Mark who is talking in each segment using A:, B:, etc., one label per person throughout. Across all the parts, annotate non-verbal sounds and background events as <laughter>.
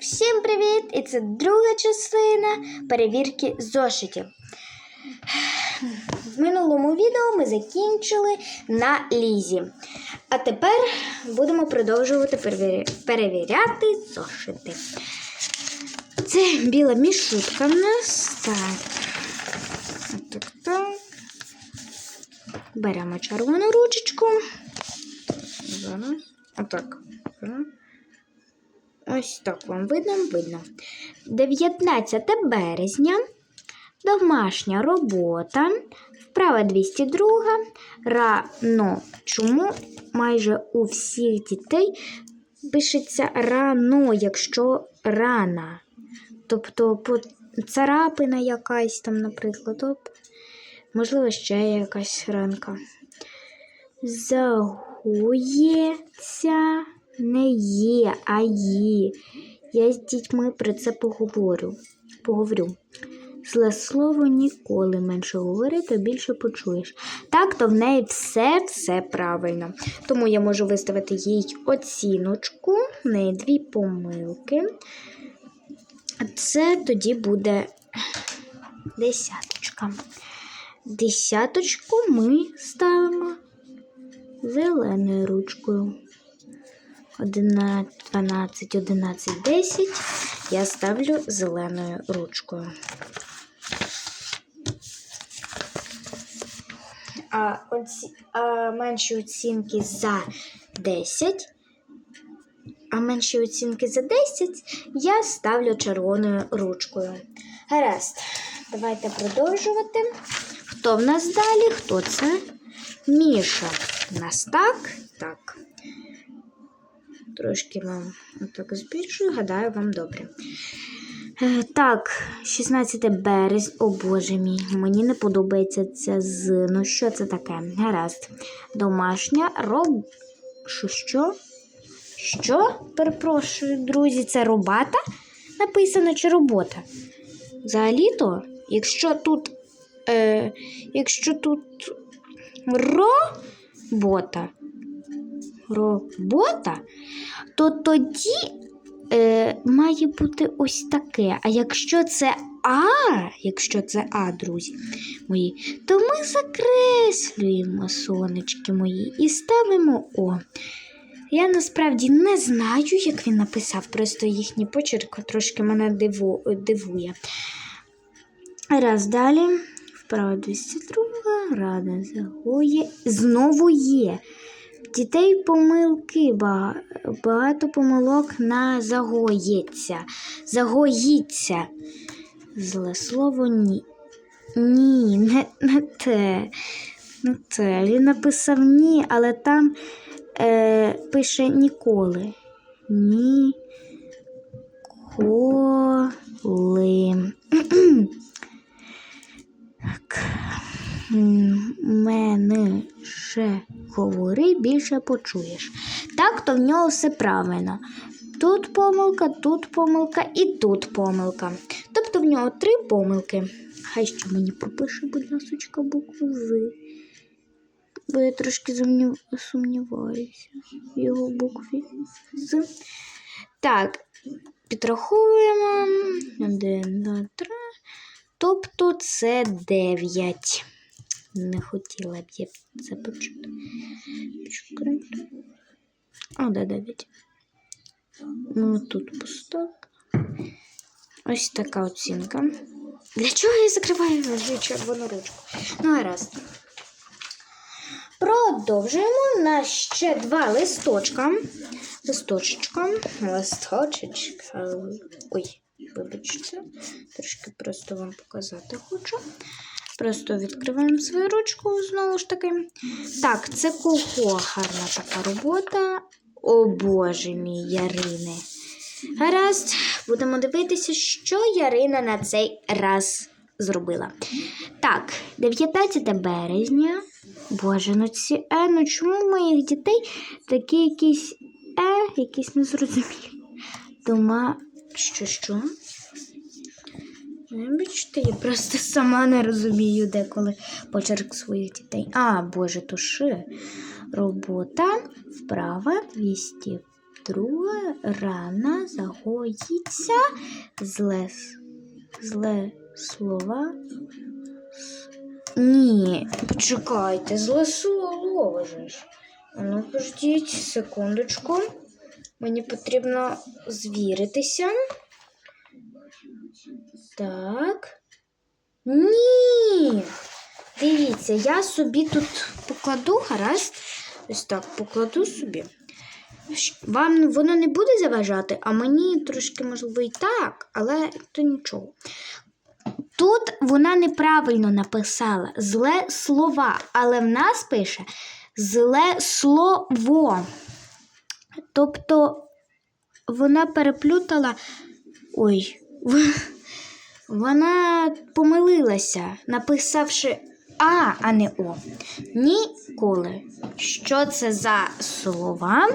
A: Всім привіт! І це друга частина перевірки зошитів. В минулому відео ми закінчили на лізі. А тепер будемо продовжувати перевіряти зошити. Це біла мішутка в нас. Так. Так, так. Беремо червону ручечку. Зараз. Отак. Ось так вам видно, видно. 19 березня. Домашня робота. Вправа 202. Рано. Чому майже у всіх дітей пишеться рано, якщо рана? Тобто царапина якась там, наприклад. Можливо, ще якась ранка. Загоється не є, а є. Я з дітьми про це поговорю. поговорю. Зле слово ніколи менше говори, то більше почуєш. Так, то в неї все все правильно. Тому я можу виставити їй оціночку, в неї дві помилки. Це тоді буде десяточка. Десяточку ми ставимо зеленою ручкою. 11, 12, 11, 10 я ставлю зеленою ручкою. А, оці, а менші оцінки за 10. А менші оцінки за 10 я ставлю червоною ручкою. Гаразд, давайте продовжувати. Хто в нас далі? Хто це? Міша. У нас так? Так. Трошки вам отак збільшую, гадаю, вам добре. Е, Так, 16 березня. О боже мій, мені не подобається це з. Ну, що це таке? Гаразд. Домашня роб. Що? Що? Що? Перепрошую, друзі, це робата? Написано чи робота? Взагалі-то, якщо тут. Е, якщо тут робота, робота, то тоді е, має бути ось таке. А якщо це А, якщо це А, друзі мої, то ми закреслюємо сонечки мої і ставимо О. Я насправді не знаю, як він написав, просто їхній почерк трошки мене диву, дивує. Раз далі. Вправа 202, рада загоє. Знову є. Дітей помилки, багато помилок на загоїться. Загоїться. Зле слово ні. Ні, не, не те. Не те. Він написав ні, але там е, пише ніколи. Ні. Коли. Більше почуєш. Так, то в нього все правильно. Тут помилка, тут помилка і тут помилка. Тобто в нього три помилки. Хай ще мені пропише, будь ласочка, букву З. Бо я трошки сумнів... сумніваюся в його букві З. Так, підраховуємо. Один, два, три. Тобто це 9. Не хотіла б я це почути. Чекайте. О, да, 9. Ну, тут пусто. Ось така оцінка. Для чого я закриваю червону ручку? Ну, гаразд. Продовжуємо. У нас ще два листочка. Листочечка. Листочечка. Ой, вибачте. Трошки просто вам показати хочу. Просто відкриваємо свою ручку знову ж таки. Так, це кого гарна така робота. О Боже мій Ярини. Гаразд, будемо дивитися, що Ярина на цей раз зробила. Так, 19 березня. Боже, ну ці е, ну чому в моїх дітей такі якісь е, якісь незрозумілі? Дома. Що, що? Вибачте, я просто <laughs> сама не розумію деколи почерк своїх дітей. А, Боже, туши. Робота вправа 200. друга рана загоїться, зле, зле слова. Ні, почекайте, зле слово же ж. Ну, пождіть секундочку. Мені потрібно звіритися. Так. Ні. Дивіться, я собі тут покладу, гаразд. Ось так покладу собі. Вам воно не буде заважати, а мені трошки, можливо, і так, але то нічого. Тут вона неправильно написала зле слова, але в нас пише зле слово. Тобто вона переплютала. Ой, <laughs> вона помилилася, написавши А, а не О. Ніколи. Що це за слова?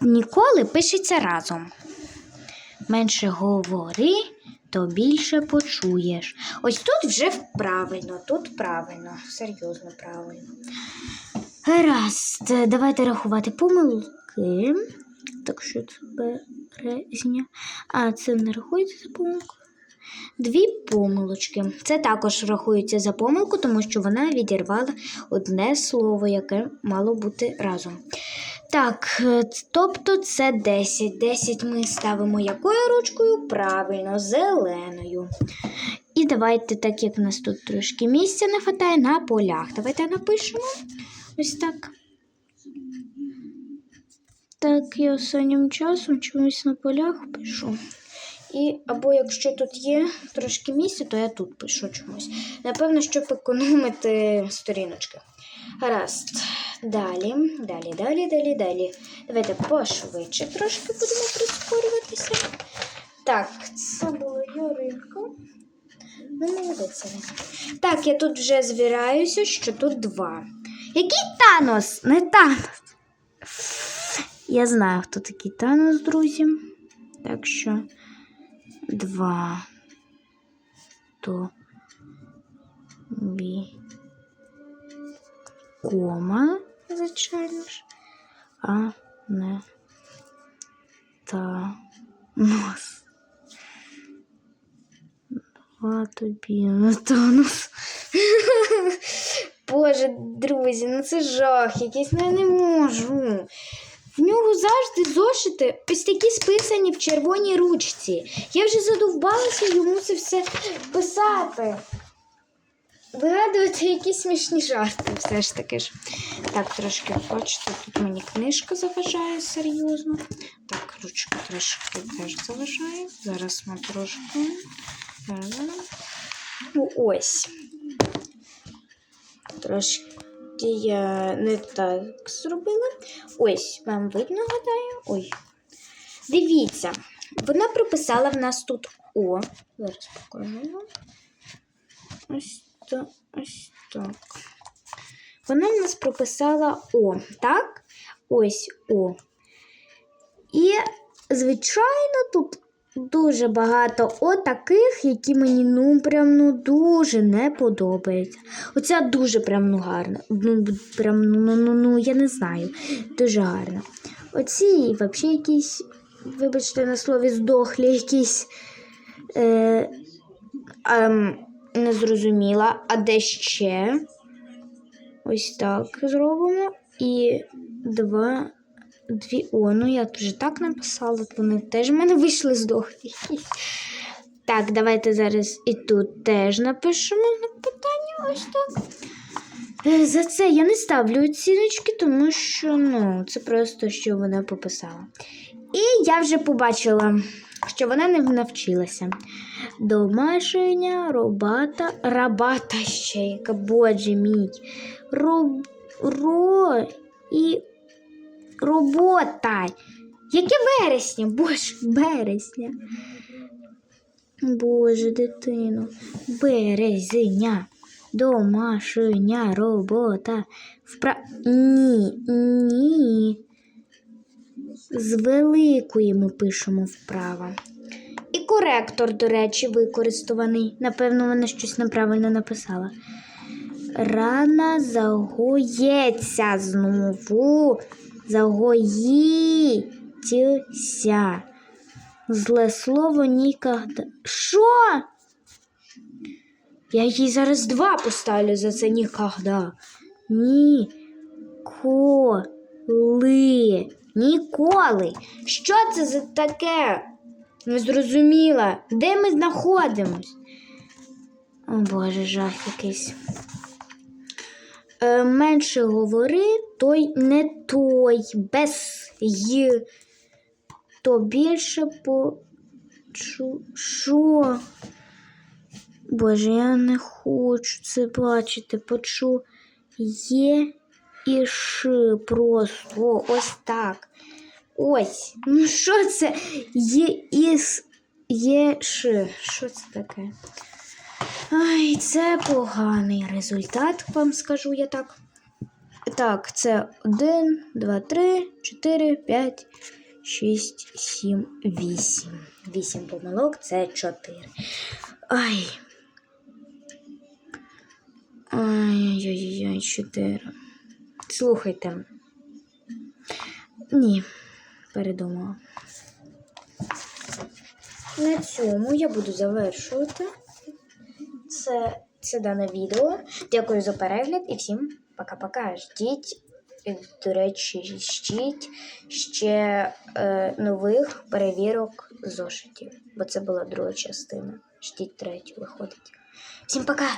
A: Ніколи пишеться разом. Менше говори, то більше почуєш. Ось тут вже правильно, тут правильно, серйозно правильно. Гаразд, давайте рахувати помилки. Так що це березня. А це не рахується за помилку. Дві помилочки. Це також рахується за помилку, тому що вона відірвала одне слово, яке мало бути разом. Так, е, тобто це 10. 10 ми ставимо якою ручкою? Правильно, зеленою. І давайте, так як в нас тут трошки місця не вистачає, на полях. Давайте напишемо ось так. Так, я останнім часом чомусь на полях пишу. І або якщо тут є трошки місця, то я тут пишу чомусь. Напевно, щоб економити сторіночки. Гаразд. Далі, далі, далі, далі, далі. Давайте пошвидше трошки будемо прискорюватися. Так, це була Яринка. Ну, молодець. Так, я тут вже звіряюся, що тут два. Який Танос? Не Танос. Я знаю, хто такий Танос, друзі. Так що два. То бі. Кома, звичайно ж. А не та нос. Два тобі не Танос. <laughs> Боже, друзі, ну це жах, якийсь ну, я не можу. В нього завжди зошити ось такі списані в червоній ручці. Я вже задовбалася йому це все писати. Вигадувати якісь смішні жарти, все ж таки ж. Так, трошки бачите, тут мені книжка заважає серйозно. Так, ручка трошки теж заважає. Зараз ми трошки. Ну, ось. Трошки я не так зробила. Ось, вам видно, гадаю. Ой. Дивіться, вона прописала в нас тут О. Зараз покажу. Ось так, ось так. Вона в нас прописала О, так? Ось О. І, звичайно, тут дуже багато О таких, які мені ну прям ну дуже не подобаються. Оця дуже прям ну гарна. Ну, прям ну, ну, ну, ну я не знаю. Дуже гарна. Оці взагалі якісь, вибачте, на слові здохлі якісь. Е, ем, не зрозуміла. А де ще? Ось так зробимо. І два. Дві. О, ну я вже так написала, вони теж в мене вийшли здохлі. Так, давайте зараз і тут теж напишемо на питання. Ось так. Е, За це я не ставлю оціночки, тому що ну, це просто що вона пописала. І я вже побачила, що вона не навчилася. Домашня робота, рабата ще, яка боже мій. Ро, ро і робота. Яке вересня? Боже, березня. Боже, дитино, березня, домашня робота. Впра... Ні, ні. З великої ми пишемо вправо. І коректор, до речі, використований. Напевно, вона щось неправильно написала. рана загоється знову. Загоїться. Зле слово нікогда. Що? Я їй зараз два поставлю за це нікогда. Ніколи. Ніколи. Що це за таке? Не зрозуміла. Де ми знаходимось? О Боже, жах якийсь. Е, менше говори, той не той, без й. То більше почу. Що? Боже, я не хочу це бачити. Почу є і ши просто ось так. Ось. Ну що це? Є іс є ши. Що це таке? Ай, це поганий результат, вам скажу я так. Так, це 1, 2, 3, 4, 5, 6, 7, 8. 8 помилок це 4. Ай. Ай-яй-яй, 4. Слухайте. Ні, передумала. На цьому я буду завершувати це, це дане відео. Дякую за перегляд і всім пока-пока. Ждіть, до речі, ждіть ще е, нових перевірок зошитів, бо це була друга частина. Ждіть третю виходить. Всім пока!